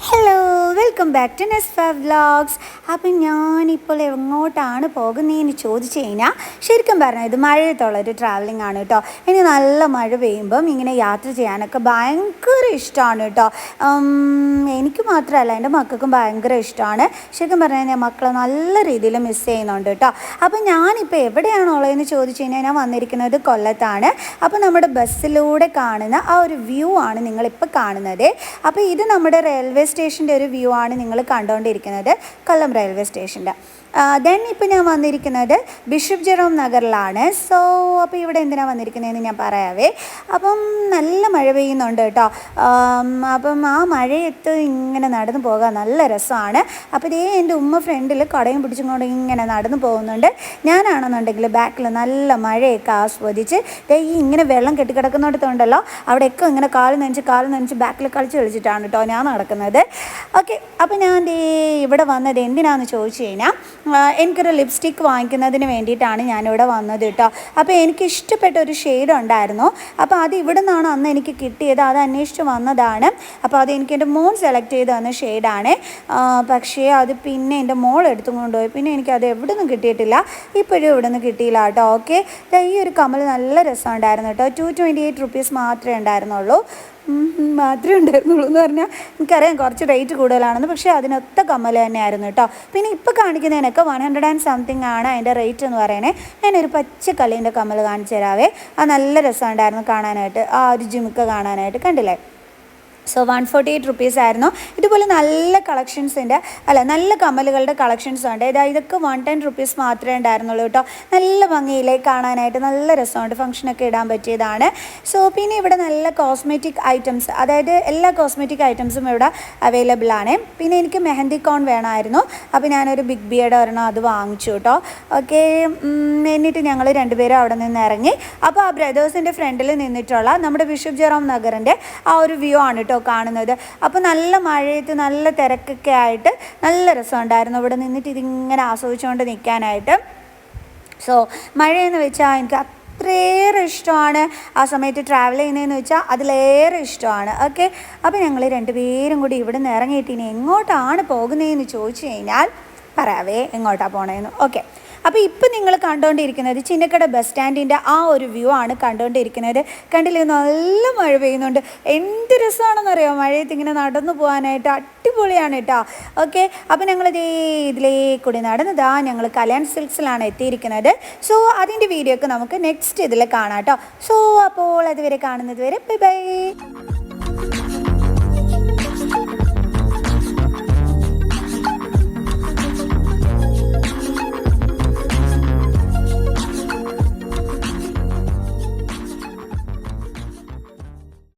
Hello. Back to Nesfa vlogs. അപ്പം ഞാനിപ്പോൾ എങ്ങോട്ടാണ് പോകുന്നതെന്ന് ചോദിച്ചു കഴിഞ്ഞാൽ ശരിക്കും പറഞ്ഞാൽ ഇത് മഴയത്തുള്ളൊരു ട്രാവലിംഗ് ആണ് കേട്ടോ ഇനി നല്ല മഴ പെയ്യുമ്പം ഇങ്ങനെ യാത്ര ചെയ്യാനൊക്കെ ഭയങ്കര ഇഷ്ടമാണ് കേട്ടോ എനിക്ക് മാത്രമല്ല എന്റെ മക്കൾക്കും ഭയങ്കര ഇഷ്ടമാണ് ശരിക്കും പറഞ്ഞു കഴിഞ്ഞാൽ മക്കളെ നല്ല രീതിയിൽ മിസ് ചെയ്യുന്നുണ്ട് കേട്ടോ അപ്പം ഞാനിപ്പോൾ എവിടെയാണുള്ളതെന്ന് ചോദിച്ചു കഴിഞ്ഞാൽ ഞാൻ വന്നിരിക്കുന്നത് കൊല്ലത്താണ്. അപ്പോൾ നമ്മുടെ ബസ്സിലൂടെ കാണുന്ന ആ ഒരു വ്യൂ ആണ് നിങ്ങളിപ്പോൾ കാണുന്നത്. അപ്പോൾ ഇത് നമ്മുടെ റെയിൽവേ സ്റ്റേഷന്റെ ഒരു വ്യൂ ആണ് നിങ്ങൾ കണ്ടുകൊണ്ടിരിക്കുന്നത് കൊല്ലം റെയിൽവേ സ്റ്റേഷന്റെ ദെൻ ഇപ്പോൾ ഞാൻ വന്നിരിക്കുന്നത് ബിഷപ്പ് ജെറോം നഗറിലാണ്. സോ അപ്പോൾ ഇവിടെ എന്തിനാണ് വന്നിരിക്കുന്നതെന്ന് ഞാൻ പറയാവേ. അപ്പം നല്ല മഴ പെയ്യുന്നുണ്ട് കേട്ടോ. അപ്പം ആ മഴയത്ത് ഇങ്ങനെ നടന്നു പോകാൻ നല്ല രസമാണ്. അപ്പോൾ ഇതേ എന്റെ ഉമ്മ ഫ്രണ്ടിൽ കടയും പിടിച്ചുകൊണ്ട് ഇങ്ങനെ നടന്നു പോകുന്നുണ്ട്. ഞാനാണെന്നുണ്ടെങ്കിൽ ബാക്കിൽ നല്ല മഴയൊക്കെ ആസ്വദിച്ച് ഈ ഇങ്ങനെ വെള്ളം കെട്ടിക്കിടക്കുന്നിടത്തുണ്ടല്ലോ. അവിടെയൊക്കെ ഇങ്ങനെ കാൽ നനച്ച് കാൽ നനച്ച് ബാക്കിൽ കളിച്ച് കളിച്ചിട്ടാണ് കേട്ടോ ഞാൻ നടക്കുന്നത്. ഓക്കെ അപ്പോൾ ഞാൻ ദേ ഇവിടെ വന്നത് എന്തിനാന്ന് ചോദിച്ചു കഴിഞ്ഞാൽ എനിക്കൊരു ലിപ്സ്റ്റിക്ക് വാങ്ങിക്കുന്നതിന് വേണ്ടിയിട്ടാണ് ഞാനിവിടെ വന്നത് കേട്ടോ. അപ്പോൾ എനിക്ക് ഇഷ്ടപ്പെട്ട ഒരു ഷെയ്ഡ് ഉണ്ടായിരുന്നു. അപ്പോൾ അത് ഇവിടെ നിന്നാണ് അന്ന് എനിക്ക് കിട്ടിയത്. അത് അന്വേഷിച്ച് വന്നതാണ്. അപ്പോൾ അത് എനിക്ക് എന്റെ മോൻ സെലക്ട് ചെയ്ത് തന്ന ഷെയ്ഡാണ്. പക്ഷേ അത് പിന്നെ എന്റെ മോൾ എടുത്തും കൊണ്ടുപോയി. പിന്നെ എനിക്കത് എവിടെ നിന്നും കിട്ടിയിട്ടില്ല. ഇപ്പോഴും ഇവിടെ നിന്ന് കിട്ടിയില്ല കേട്ടോ. ഓക്കെ. ഈ ഒരു കമ്മൽ നല്ല രസമുണ്ടായിരുന്നു കേട്ടോ. ടു ട്വന്റി എയ്റ്റ് റുപ്പീസ് മാത്രമേ ഉണ്ടായിരുന്നുള്ളൂ. മാത്രമേ ഉണ്ടായിരുന്നുള്ളൂ എന്ന് പറഞ്ഞാൽ എനിക്കറിയാം കുറച്ച് റേറ്റ് കൂടുതലാണെന്ന്. പക്ഷേ അതിനൊത്ത കമ്മൽ തന്നെയായിരുന്നു കേട്ടോ. പിന്നെ ഇപ്പോൾ കാണിക്കുന്നതിനൊക്കെ വൺ ഹൺഡ്രഡ് ആൻഡ് സംതിങ് ആണ് അതിന്റെ റേറ്റ് എന്ന് പറയണേ. ഞാനൊരു പച്ച കല്ലിന്റെ കമ്മൽ കാണിച്ചു തരാവേ. അത് നല്ല രസമുണ്ടായിരുന്നു കാണാനായിട്ട്. ആ ഒരു ജിമുക്ക് കാണാനായിട്ട്. കണ്ടില്ലേ? So one forty eight rupees ആയിരുന്നു. ഇതുപോലെ നല്ല കളക്ഷൻസിന്റെ അല്ല നല്ല കമ്മലുകളുടെ കളക്ഷൻസ് ഉണ്ട്. ഇതാ ഇതൊക്കെ വൺ ടെൻ റുപ്പീസ് മാത്രമേ ഉണ്ടായിരുന്നുള്ളൂ കേട്ടോ. നല്ല ഭംഗിയിലേ കാണാനായിട്ട് നല്ല രസമുണ്ട്. ഫംഗ്ഷനൊക്കെ ഇടാൻ പറ്റിയതാണ്. സോ പിന്നെ ഇവിടെ നല്ല കോസ്മെറ്റിക് ഐറ്റംസ് അതായത് എല്ലാ കോസ്മെറ്റിക് ഐറ്റംസും ഇവിടെ അവൈലബിൾ ആണ്. പിന്നെ എനിക്ക് മെഹന്തി കോൺ വേണമായിരുന്നു. അപ്പോൾ ഞാനൊരു ബിഗ് ബിയുടെ ഒരെണ്ണം അത് വാങ്ങിച്ചു കേട്ടോ. ഓക്കെ എന്നിട്ട് ഞങ്ങൾ രണ്ടുപേരും അവിടെ നിന്ന് ഇറങ്ങി. അപ്പോൾ ആ ബ്രദേഴ്സിന്റെ ഫ്രണ്ടിൽ നിന്നിട്ടുള്ള നമ്മുടെ ബിഷപ്പ് ജെറോം നഗറിന്റെ ആ ഒരു വ്യൂ ആണ് കേട്ടോ. കാണുന്നത്. അപ്പോൾ നല്ല മഴയത്ത് നല്ല തിരക്കൊക്കെ ആയിട്ട് നല്ല രസമുണ്ടായിരുന്നു. ഇവിടെ നിന്നിട്ട് ഇതിങ്ങനെ ആസ്വദിച്ചുകൊണ്ട് നിൽക്കാനായിട്ട് സോ മഴയെന്ന് വെച്ചാൽ എനിക്ക് അത്രയേറെ ഇഷ്ടമാണ് ആ സമയത്ത് ട്രാവൽ ചെയ്യുന്നതെന്ന് വെച്ചാൽ അതിലേറെ ഇഷ്ടമാണ്. ഓക്കെ അപ്പോൾ ഞങ്ങൾ രണ്ടുപേരും കൂടി ഇവിടെ നിന്ന് ഇറങ്ങിയിട്ട് ഇനി എങ്ങോട്ടാണ് പോകുന്നതെന്ന് ചോദിച്ചു കഴിഞ്ഞാൽ പറയാവേ എങ്ങോട്ടാണ് പോണതെന്ന് ഓക്കെ അപ്പോൾ ഇപ്പം നിങ്ങൾ കണ്ടുകൊണ്ടിരിക്കുന്നത് ചിന്നക്കട ബസ് സ്റ്റാൻഡിന്റെ ആ ഒരു വ്യൂ ആണ് കണ്ടുകൊണ്ടിരിക്കുന്നത് കണ്ടില്ലേ നല്ല മഴ പെയ്യുന്നുണ്ട്. എന്ത് രസമാണെന്നറിയോ മഴയത്ത് ഇങ്ങനെ നടന്നു പോകാനായിട്ട് അടിപൊളിയാണ് കേട്ടോ. ഓക്കെ അപ്പോൾ ഞങ്ങൾ ഇതേ ഇതിലേ കൂടി നടന്നതാ. ഞങ്ങൾ കല്യാൺ സിൽക്സിലാണ് എത്തിയിരിക്കുന്നത്. സോ അതിന്റെ വീഡിയോ ഒക്കെ നമുക്ക് നെക്സ്റ്റ് ഇതിൽ കാണാം കേട്ടോ. സോ അപ്പോൾ അതുവരെ കാണുന്നത് വരെ ബൈ ബൈ